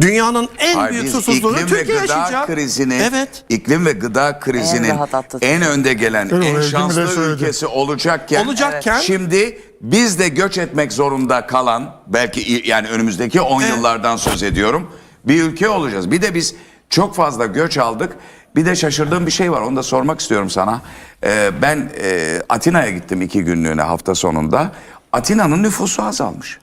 Dünyanın en Hayır, büyük susuzluğunu iklim ve Türkiye gıda yaşayacak. krizini, Evet. iklim ve gıda krizinin En en önde gelen, Evet, en şanslı ülkesi olacakken, Olacakken- şimdi biz de göç etmek zorunda kalan, belki yani önümüzdeki 10 Evet. yıllardan söz ediyorum, bir ülke olacağız. Bir de biz çok fazla göç aldık. Bir de şaşırdığım bir şey var, onu da sormak istiyorum sana. Ee, ben e, Atina'ya gittim iki günlüğüne hafta sonunda. Atina'nın nüfusu azalmış.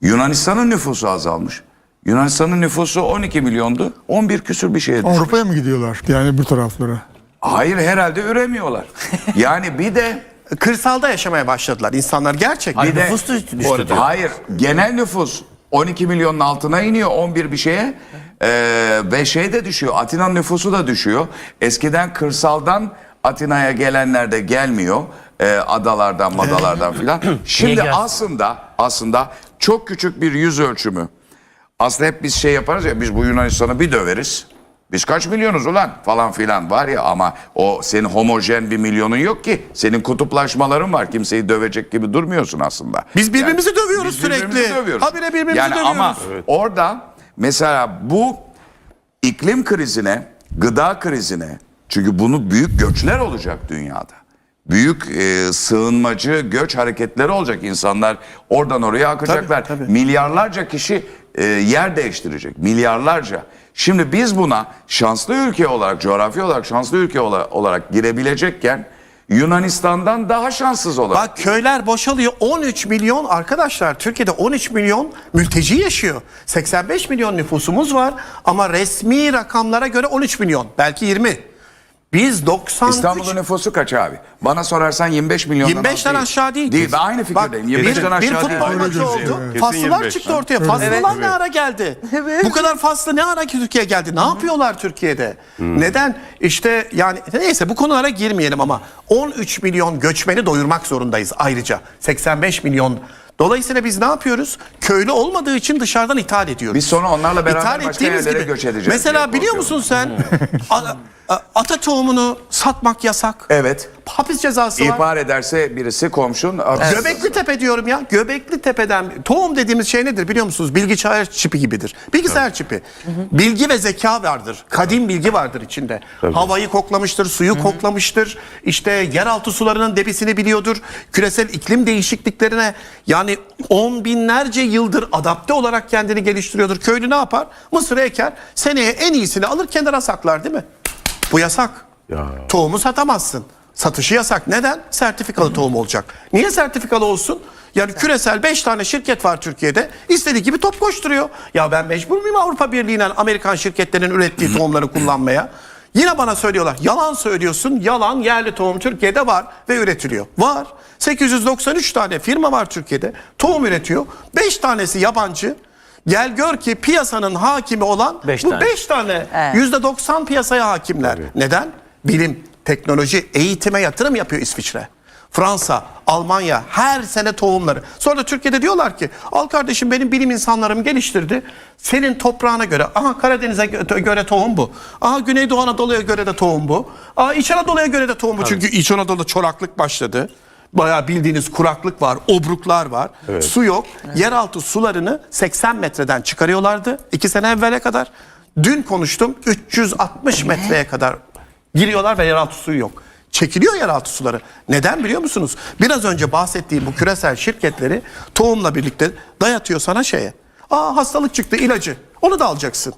Yunanistan'ın nüfusu azalmış. Yunanistan'ın nüfusu 12 milyondu. 11 küsür bir şeye düştü. Avrupa'ya mı gidiyorlar? Yani bu taraflara. Hayır herhalde üremiyorlar. Yani bir de Kırsalda yaşamaya başladılar insanlar gerçekten. bir de nüfus düştü Bu arada-. Hayır genel nüfus 12 milyonun altına iniyor 11 bir şeye. Ee, ve şey de düşüyor. Atina'nın nüfusu da düşüyor. Eskiden kırsaldan Atina'ya gelenler de gelmiyor. Ee, adalardan, madalardan filan. Şimdi aslında aslında çok küçük bir yüz ölçümü. Aslında hep biz şey yaparız ya biz bu Yunanistan'ı bir döveriz. Biz kaç milyonuz ulan falan filan var ya ama o senin homojen bir milyonun yok ki. Senin kutuplaşmaların var. Kimseyi dövecek gibi durmuyorsun aslında. Biz birbirimizi dövüyoruz biz birbirimizi sürekli. dövüyoruz. Habire birbirimizi yani dövüyoruz. Ama orada mesela bu iklim krizine, gıda krizine çünkü bunu büyük göçler olacak dünyada. Büyük e, sığınmacı göç hareketleri olacak insanlar oradan oraya akacaklar. Tabii, tabii. Milyarlarca kişi e, yer değiştirecek. Milyarlarca. Şimdi biz buna şanslı ülke olarak, coğrafi olarak şanslı ülke ola- olarak girebilecekken Yunanistan'dan daha şanssız olarak. Bak köyler boşalıyor. 13 milyon arkadaşlar Türkiye'de 13 milyon mülteci yaşıyor. 85 milyon nüfusumuz var ama resmi rakamlara göre 13 milyon belki 20. Biz 93 İstanbul'un nüfusu kaç abi? Bana sorarsan 25 milyondan 25'ten az aşağı değil. Değil ben aynı fikirdeyim. 25'ten bir, bir aşağı değil. futbol maçı oldu. evet. Faslılar 25'ten. çıktı ortaya. Faslılar ne ara geldi? Bu kadar faslı ne ara ki Türkiye geldi? Ne yapıyorlar Türkiye'de? Neden? İşte yani neyse bu konulara girmeyelim ama 13 milyon göçmeni doyurmak zorundayız ayrıca. 85 milyon Dolayısıyla biz ne yapıyoruz? Köylü olmadığı için dışarıdan ithal ediyoruz. Biz sonra onlarla beraber İthal başka ettiğimiz yerlere göç edeceğiz Mesela biliyor musun sen? a- a- ata tohumunu satmak yasak. Evet. Hapis cezası var. İhbar ederse birisi komşun. Göbekli Tepe diyorum ya. Göbekli Tepe'den tohum dediğimiz şey nedir biliyor musunuz? Bilgisayar çipi gibidir. Bilgisayar çipi. Bilgi ve zeka vardır. Kadim bilgi vardır içinde. Havayı koklamıştır, suyu koklamıştır. İşte yeraltı sularının debisini biliyordur. Küresel iklim değişikliklerine yani on binlerce yıldır adapte olarak kendini geliştiriyordur. Köylü ne yapar? Mısır eker. Seneye en iyisini alır kenara saklar değil mi? Bu yasak. Tohumu satamazsın. Satışı yasak. Neden? Sertifikalı tohum olacak. Niye sertifikalı olsun? Yani küresel 5 tane şirket var Türkiye'de. İstediği gibi top koşturuyor. Ya ben mecbur muyum Avrupa Birliği'yle Amerikan şirketlerinin ürettiği tohumları kullanmaya? Yine bana söylüyorlar. Yalan söylüyorsun. Yalan yerli tohum Türkiye'de var ve üretiliyor. Var. 893 tane firma var Türkiye'de. Tohum üretiyor. 5 tanesi yabancı. Gel gör ki piyasanın hakimi olan Beş bu tane. 5 tane. Evet. %90 piyasaya hakimler. Neden? Bilim, teknoloji, eğitime yatırım yapıyor İsviçre. Fransa, Almanya her sene tohumları. Sonra da Türkiye'de diyorlar ki al kardeşim benim bilim insanlarım geliştirdi. Senin toprağına göre aha Karadeniz'e gö- göre tohum bu. Aha Güneydoğu Anadolu'ya göre de tohum bu. Aha İç Anadolu'ya göre de tohum bu. Çünkü İç Anadolu'da çoraklık başladı. Bayağı bildiğiniz kuraklık var, obruklar var. Su yok. Yeraltı sularını 80 metreden çıkarıyorlardı. 2 sene evvele kadar. Dün konuştum 360 metreye kadar giriyorlar ve yeraltı suyu yok. Çekiliyor yeraltı suları. Neden biliyor musunuz? Biraz önce bahsettiğim bu küresel şirketleri tohumla birlikte dayatıyor sana şeye. Aa hastalık çıktı ilacı. Onu da alacaksın.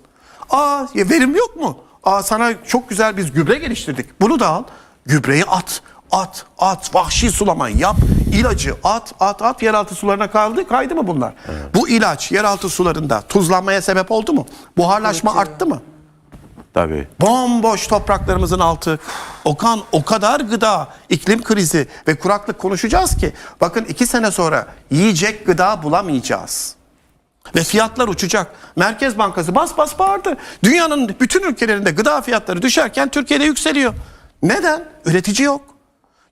Aa verim yok mu? Aa sana çok güzel biz gübre geliştirdik. Bunu da al. Gübreyi at. At, at, vahşi sulamayı yap, ilacı at, at, at, yeraltı sularına kaldı, kaydı mı bunlar? Bu ilaç yeraltı sularında tuzlanmaya sebep oldu mu? Buharlaşma arttı mı? Tabii. Bomboş topraklarımızın altı. Okan o kadar gıda, iklim krizi ve kuraklık konuşacağız ki bakın iki sene sonra yiyecek gıda bulamayacağız. Ve fiyatlar uçacak. Merkez Bankası bas bas bağırdı. Dünyanın bütün ülkelerinde gıda fiyatları düşerken Türkiye'de yükseliyor. Neden? Üretici yok.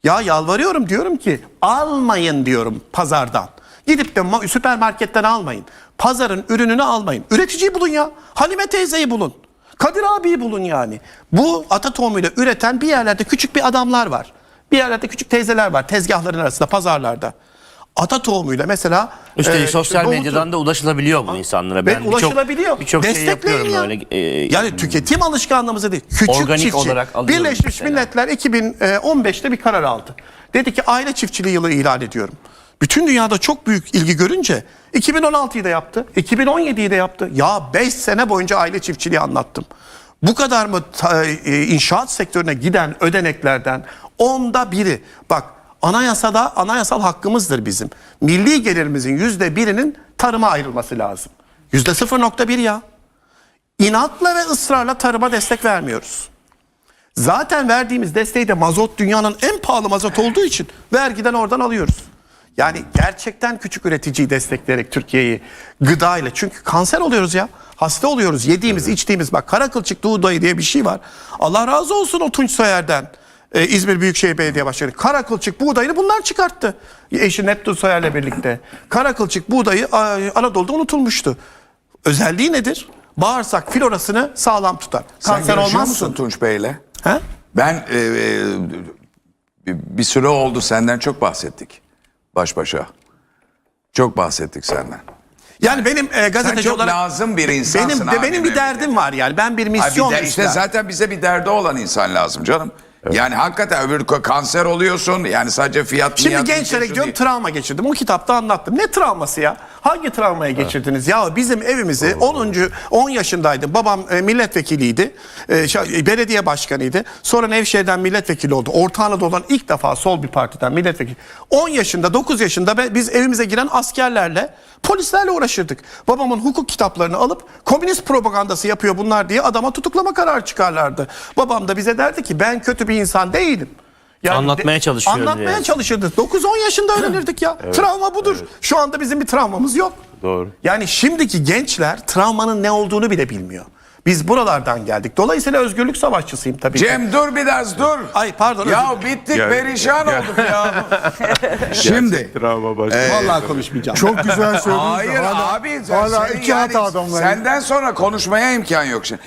Ya yalvarıyorum diyorum ki almayın diyorum pazardan. Gidip de ma- süpermarketten almayın. Pazarın ürününü almayın. Üreticiyi bulun ya. Halime teyzeyi bulun. Kadir abiyi bulun yani. Bu ata tohumuyla üreten bir yerlerde küçük bir adamlar var. Bir yerlerde küçük teyzeler var tezgahların arasında pazarlarda. ata tohumuyla mesela Üstelik e, sosyal doğutu- medyadan da ulaşılabiliyor bu insanlara. ben birçok- ulaşılabiliyor. Birçok şey Destekleyin yapıyorum ya. böyle. e, yani tüketim alışkanlığımızı değil. Küçük Organik çiftçi. olarak Birleşmiş mesela. Milletler 2015'te bir karar aldı. Dedi ki aile çiftçiliği yılı ilan ediyorum. Bütün dünyada çok büyük ilgi görünce 2016'yı da yaptı. 2017'yi de yaptı. Ya 5 sene boyunca aile çiftçiliği anlattım. Bu kadar mı e, inşaat sektörüne giden ödeneklerden onda biri. Bak anayasada anayasal hakkımızdır bizim. Milli gelirimizin yüzde birinin tarıma ayrılması lazım. Yüzde 0.1 ya. İnatla ve ısrarla tarıma destek vermiyoruz. Zaten verdiğimiz desteği de mazot dünyanın en pahalı mazot olduğu için vergiden oradan alıyoruz. Yani gerçekten küçük üreticiyi destekleyerek Türkiye'yi gıdayla çünkü kanser oluyoruz ya. Hasta oluyoruz. Yediğimiz, içtiğimiz bak kara kılçık buğdayı diye bir şey var. Allah razı olsun o Tunç Soyer'den. Ee, İzmir Büyükşehir Belediye Başkanı. Kara kılçık buğdayını bunlar çıkarttı. Eşi Netto Soyer'le birlikte. Kara kılçık buğdayı Anadolu'da unutulmuştu. Özelliği nedir? Bağırsak florasını sağlam tutar. Kanser olmazsın. musun Tunç Bey'le? Ben e, e, bir süre oldu senden çok bahsettik. Baş başa. Çok bahsettik senden. Yani benim e, gazeteci çok olarak lazım bir insansın benim de abi benim bir derdim var yani. Ben bir Abi misyon bir de işte üstlendim. zaten bize bir derdi olan insan lazım canım. Yani hakikaten öbür ka- kanser oluyorsun. Yani sadece fiyat Şimdi miyat gençlere gidiyorum diye. travma geçirdim. O kitapta anlattım. Ne travması ya? Hangi travmaya geçirdiniz? Ya bizim evimizi 10. 10 yaşındaydım. Babam e, milletvekiliydi. E, şey, belediye başkanıydı. Sonra Nevşehir'den milletvekili oldu. Orta Anadolu'dan ilk defa sol bir partiden milletvekili. 10 yaşında 9 yaşında be- biz evimize giren askerlerle polislerle uğraşırdık. Babamın hukuk kitaplarını alıp komünist propagandası yapıyor bunlar diye adama tutuklama kararı çıkarlardı. Babam da bize derdi ki ben kötü bir insan değilim. Yani Anlatmaya de- çalışıyor Anlatmaya diye. çalışırdı. 9-10 yaşında öğrenirdik ya. Travma budur. Şu anda bizim bir travmamız yok. Doğru. Yani şimdiki gençler travmanın ne olduğunu bile bilmiyor. Biz buralardan geldik. Dolayısıyla özgürlük savaşçısıyım tabii ki. Cem dur biraz dur. Ay pardon. Ya özür- bittik Gel- perişan olduk ya. Şimdi. Travma başladı. Vallahi konuşmayacağım. Çok güzel söylediniz. Hayır hala, abi. Hala iki yani hata adamlar. Senden sonra konuşmaya imkan yok şimdi.